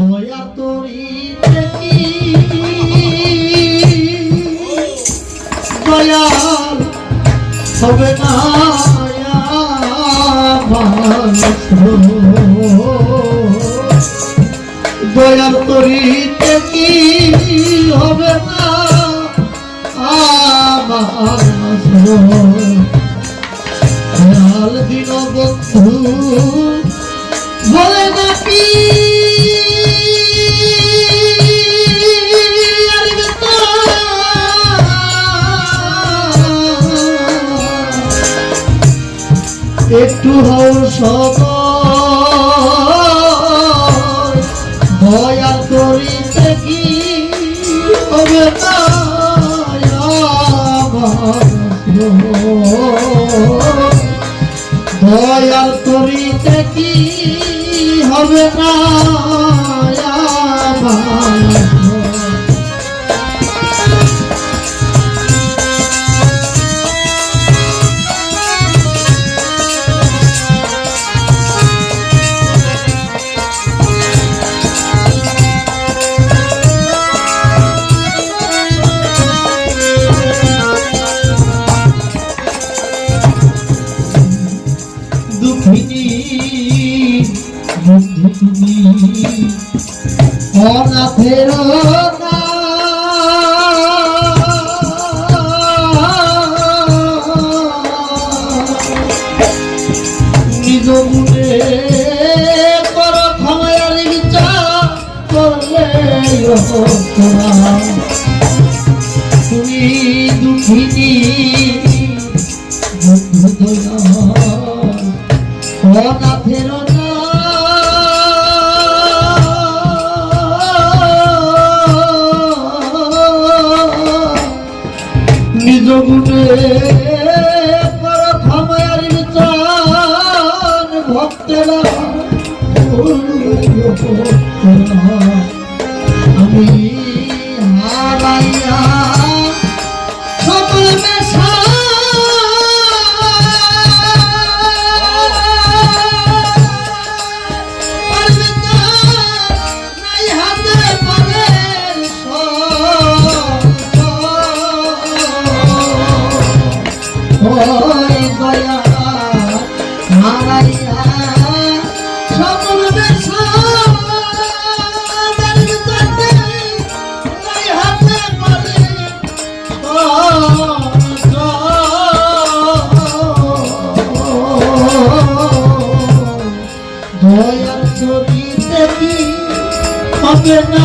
দয়া তরি দয়াল হবে না দয়াল তরিতে কি হবে না আমার দিন বন্ধু বলে নাকি একটু করিতে কি হবে দয়াল করিতে কি হবে না অনাথের নিজ গুণে কর ক্ষমায়ার বিচার করলে তুমি দুঃখিনী বন্ধু দয়া আমি হারাইয়া সকল মেশা ওই দয়া হারাইয়া ছবিতে কি হবে না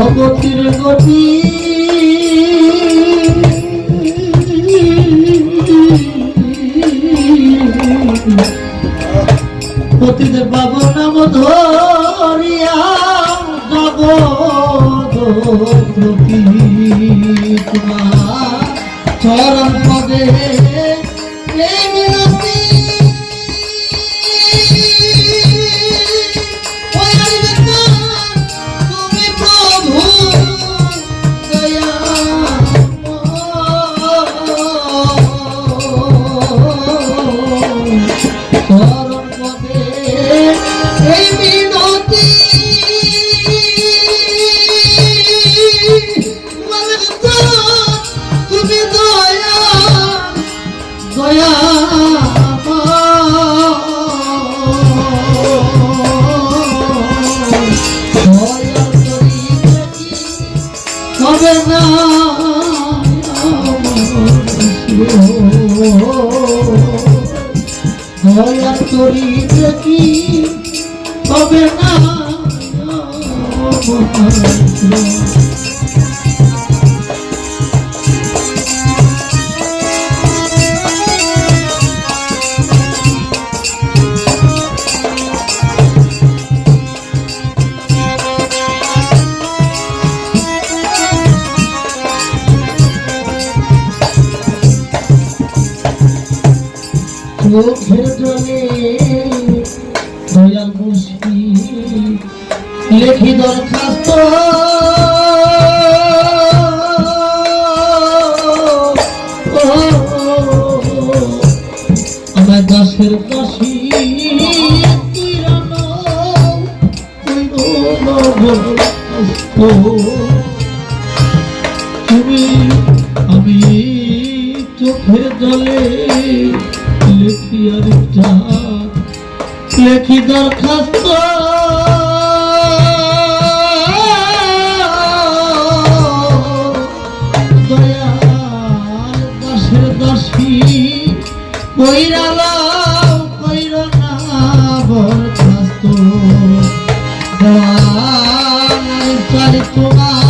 অগতির গতি। পতিদের বাবু নাম ধরিয়া প্রতি তোমার পদে হবে না দেখি হবে না চোখের জলে দয়াল মুশকি লেখি দরখাস্ত আমার দাসের দাসী তুমি আমি চোখের জলে লেখি দরখাস্ত। দয়াল দাসী কইরালাও বরখাস্ত। তোমার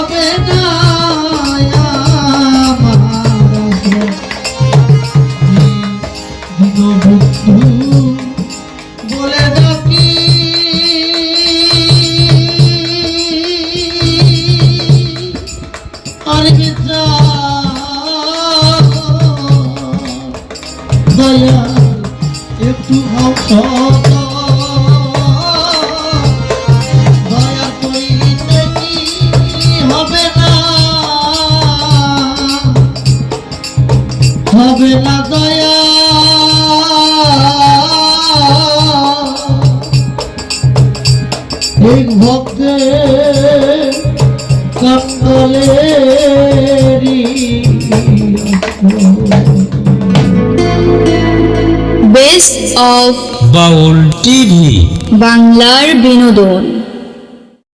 হবে দয়া। এই ভক্তে বেস্ট অফ বাউল টিভি বাংলার বিনোদন।